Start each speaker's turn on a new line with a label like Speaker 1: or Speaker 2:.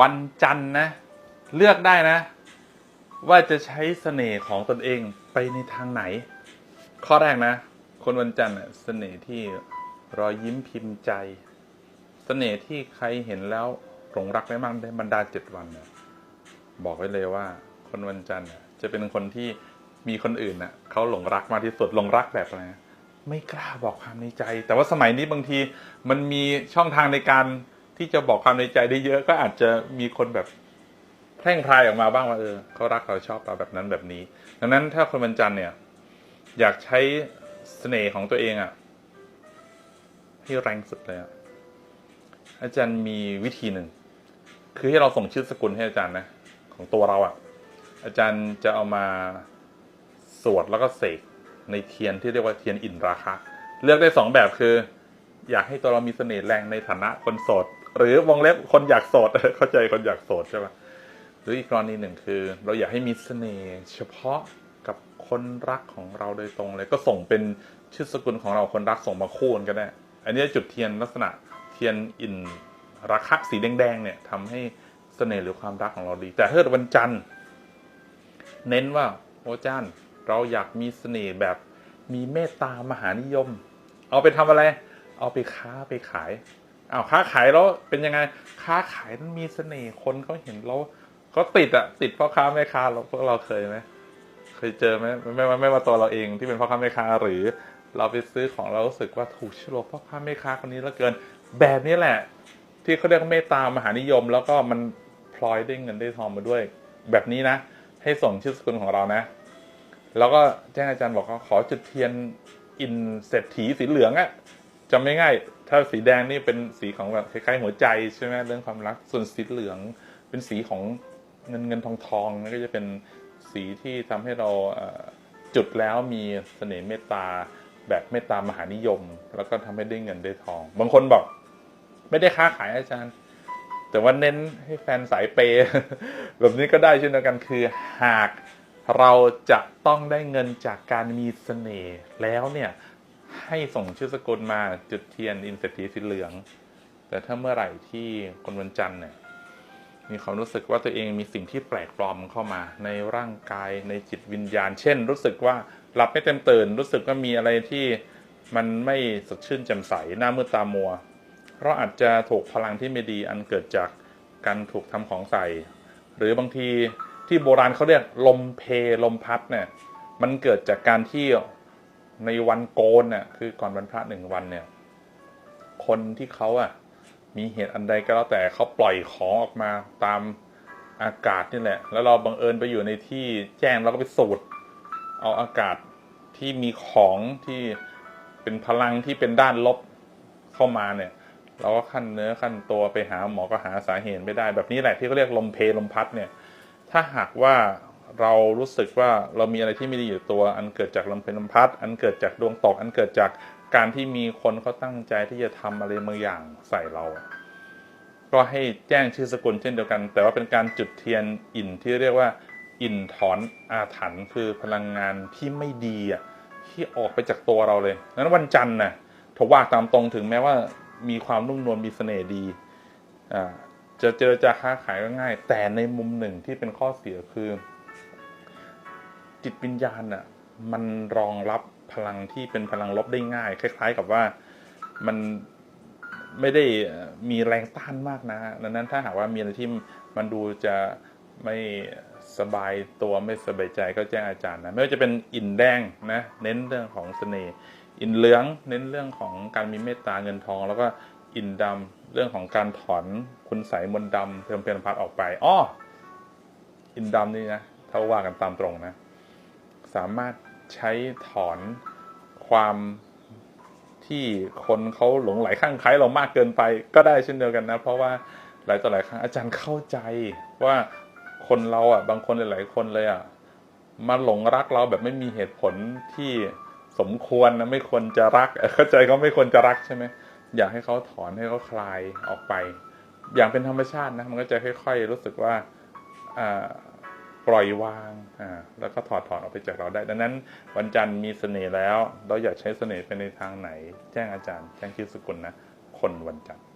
Speaker 1: วันจันทร์นะ เลือกได้นะ ว่าจะใช้เสน่ห์ของตนเองไปในทางไหน ข้อแรกนะ คนวันจันทร์น่ะเสน่ห์ที่รอยยิ้มพิมพ์ใจ เสน่ห์ที่ใครเห็นแล้วหลงรักได้มากได้บรรดาเจ็ดวันนี่ยบอกไว้เลยว่า คนวันจันทร์จะเป็นคนที่มีคนอื่นน่ะเขาหลงรักมากที่สุดหลงรักแบบอะไรไม่กล้าบอกความในใจ แต่ว่าสมัยนี้บางทีมันมีช่องทางในการ ที่จะบอกความในใจได้เยอะก็อาจจะมีคนแบบแพร่งพรายออกมาบ้างว่าเออเขารักเราชอบเราแบบนั้นแบบนี้ ดังนั้นถ้าคนวันจันทร์เนี่ย อยากใช้เสน่ห์ของตัวเองอะ่ะให้แรงสุดเลยอะอาจารย์มีวิธีหนึ่ง คือให้เราส่งชื่อสกุลให้อาจารย์นะ ของตัวเราอะ่ะ อาจารย์จะเอามาสวดแล้วก็เสกในเทียนที่เรียกว่าเทียนอินราคะ เลือกได้สองแบบคือ อยากให้ตัวเรามีเสน่ห์แรงในฐานะคนโสด หรือวงเล็บคนอยากโสดเข้าใจคนอยากโสดใช่ปะหรืออีกกรณีหนึ่งคือ เราอยากให้มีเสน่ห์เฉพาะกับคนรักของเราโดยตรงเลย ก็ส่งเป็นชื่อสกุลของเราคนรักส่งมาคู่กันก็ได้ อันนี้จุดเทียนลักษณะเทียนอินราคะสีแดงๆเนี่ยทำให้เสน่ห์หรือความรักของเราดี แต่ถ้าเกิดวันจันทร์ เน้นว่าโอ้จ้านเราอยากมีเสน่ห์แบบมีเมตตามหานิยม เอาไปทำอะไร เอาไปค้าไปขายอ้าวค้าขายแล้วเป็นยังไงค้าขายมันมีเสน่ห์คนเขาเห็นเราเขาติดอะติดพ่อค้าแม่ค้าเราพวกเราเคยไหมเคยเจอไหมไม่ไม่ไม่ว่าตัวเราเองที่เป็นพ่อค้าแม่ค้าหรือ เราไปซื้อของเรารู้สึกว่าถูกชโลกพ่อค้าแม่ค้าคนนี้เหลือเกิน แบบนี้แหละ ที่เขาเรียกเมตตามหานิยม แล้วก็มันพลอยได้เงินได้ทองมาด้วย แบบนี้นะ ให้ส่งชื่อสกุลของเรานะ แล้วก็แจ้งอาจารย์บอกว่าขอจุดเทียนอินเศรษฐีสีเหลืองอะ จำไม่ง่าย ถ้าสีแดงนี่เป็นสีของแบบคล้ายๆหัวใจใช่ไหมเรื่องความรัก ส่วนสีเหลืองเป็นสีของเงินเงินทองทองนั่นก็จะเป็นสีที่ทำให้เราจุดแล้วมีเสน่ห์เมตตาแบบเมตตามหานิยม แล้วก็ทำให้ได้เงินได้ทอง บางคนบอก ไม่ได้ค้าขายอาจารย์ แต่ว่าเน้นให้แฟนสายเปย์แบบนี้ก็ได้เช่นเดียวกันคือหากเราจะต้องได้เงินจากการมีเสน่ห์แล้วเนี่ย ให้ส่งชื่อสกุลมาจุดเทียนอินเศรษฐีสีเหลือง แต่ถ้าเมื่อไหร่ที่คนวันจันทร์เนี่ยมีความรู้สึกว่าตัวเองมีสิ่งที่แปลกปลอมเข้ามาในร่างกายในจิตวิญญาณ เช่น รู้สึกว่าหลับไม่เต็มตื่น รู้สึกว่ามีอะไรที่มันไม่สดชื่นแจ่มใสหน้ามืดตามัว เพราะอาจจะถูกพลังที่ไม่ดีอันเกิดจากการถูกทำของใส่ หรือบางทีที่โบราณเขาเรียกลมเพลมพัดเนี่ยมันเกิดจากการที่ ในวันโกนเนี่ยคือก่อนวันพระหนึ่งวันเนี่ย คนที่เขาอะ มีเหตุอันใดก็แล้วแต่เขาปล่อยของออกมาตามอากาศนี่แหละ แล้วเราบังเอิญไปอยู่ในที่แจ้งแล้วก็ไปสูดเอาอากาศที่มีของที่เป็นพลังที่เป็นด้านลบเข้ามาเนี่ย เราก็ขั้นเนื้อขั้นตัวไปหาหมอก็หาสาเหตุไม่ได้ แบบนี้แหละที่เขาเรียกลมเพลลมพัดเนี่ย ถ้าหากว่า เรารู้สึกว่าเรามีอะไรที่ไม่ดีอยู่ตัว อันเกิดจากลมเพลลมพัด อันเกิดจากดวงตก อันเกิดจากการที่มีคนเขาตั้งใจที่จะทำอะไรบางอย่างใส่เรา ก็ให้แจ้งชื่อสกุลเช่นเดียวกัน แต่ว่าเป็นการจุดเทียนอินที่เรียกว่า อินถอนอาถรรพ์คือพลังงานที่ไม่ดีอะที่ออกไปจากตัวเราเลยนั้นวันจันทร์นะถว่าตามตรงถึงแม้ว่ามีความนุ่มนวลมีเสน่ห์ดีอ่าจะเจรจาค้าขายก็ง่าย แต่ในมุมหนึ่งที่เป็นข้อเสียคือ จิตวิญญาณอะมันรองรับพลังที่เป็นพลังลบได้ง่าย คล้าย ๆ กับว่ามันไม่ได้มีแรงต้านมากนะดังนั้นถ้าหากว่ามีอะไรที่มันดูจะไม่สบายตัวไม่สบายใจก็แจ้งอาจารย์นะไม่ว่าจะเป็นอินแดงนะเน้นเรื่องของเสน่ห์อินเหลืองเน้นเรื่องของการมีเมตตาเงินทอง แล้วก็อินดำเรื่องของการถอนคุณใสยมนต์ดำเพิ่มเพลินพัดออกไปอ้ออินดำนี่นะถ้าว่ากันตามตรงนะ สามารถใช้ถอนความที่คนเขาหลงไหลข้างใครเรามากเกินไปก็ได้เช่นเดียวกันนะ เพราะว่าหลายต่อหลายครั้งอาจารย์เข้าใจว่าคนเราอะบางคนหลายๆคนเลยอะมาหลงรักเราแบบไม่มีเหตุผลที่สมควรนะไม่ควรจะรักเออเข้าใจเขาไม่ควรจะรักใช่ไหมอยากให้เขาถอนให้เขาคลายออกไป อย่างเป็นธรรมชาตินะมันก็จะค่อย ๆ รู้สึกว่าอ่า ปล่อยวางอ่าแล้วก็ถอดถอนออกไปจากเราได้ ดังนั้นวันจันทร์มีเสน่ห์แล้ว เราอยากใช้เสน่ห์ไปในทางไหน แจ้งอาจารย์ แจ้งคิดสกุลนะ คนวันจันทร์